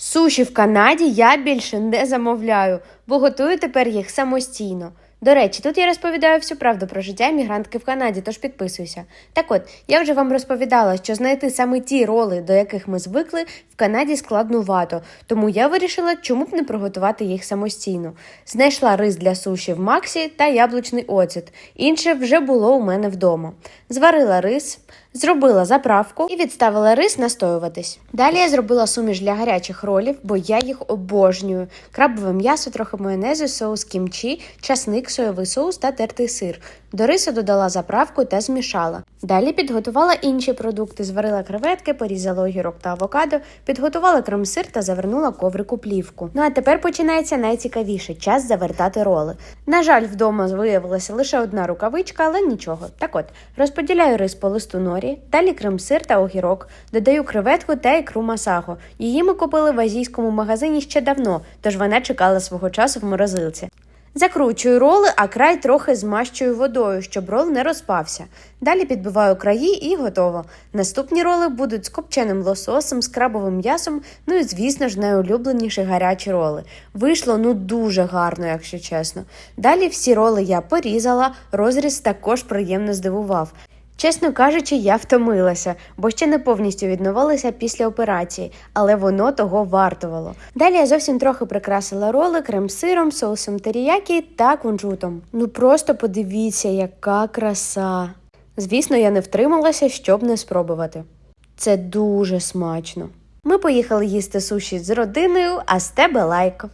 Суші в Канаді я більше не замовляю, бо готую тепер їх самостійно. До речі, тут я розповідаю всю правду про життя іммігрантки в Канаді, тож підписуйся. Так от, я вже вам розповідала, що знайти саме ті роли, до яких ми звикли, в Канаді складнувато, тому я вирішила, чому б не приготувати їх самостійно. Знайшла рис для суші в Максі та яблучний оцет. Інше вже було у мене вдома. Зварила рис, зробила заправку і відставила рис настоюватись. Далі я зробила суміш для гарячих ролів, бо я їх обожнюю. Крабове м'ясо, трохи майонезу, соус кімчі, часник, соєвий соус та тертий сир. До рису додала заправку та змішала. Далі підготувала інші продукти, зварила креветки, порізала огірок та авокадо, підготувала крем-сир та завернула коврику плівку. Ну а тепер починається найцікавіше час завертати роли. На жаль, вдома виявилася лише одна рукавичка, але нічого. Так от, розподіляю рис по листу норі, далі крем-сир та огірок, додаю креветку та ікру масаго. Її ми купили в азійському магазині ще давно, тож вона чекала свого часу в морозилці. Закручую роли, а край трохи змащую водою, щоб рол не розпався. Далі підбиваю краї і готово. Наступні роли будуть з копченим лососом, з крабовим м'ясом, ну і, звісно ж, найулюбленіші гарячі роли. Вийшло ну дуже гарно, якщо чесно. Далі всі роли я порізала, розріз також приємно здивував. Чесно кажучи, я втомилася, бо ще не повністю відновилася після операції, але воно того вартувало. Далі я зовсім трохи прикрасила роли крем-сиром, соусом теріякі та кунжутом. Ну просто подивіться, яка краса. Звісно, я не втрималася, щоб не спробувати. Це дуже смачно. Ми поїхали їсти суші з родиною, а з тебе лайк.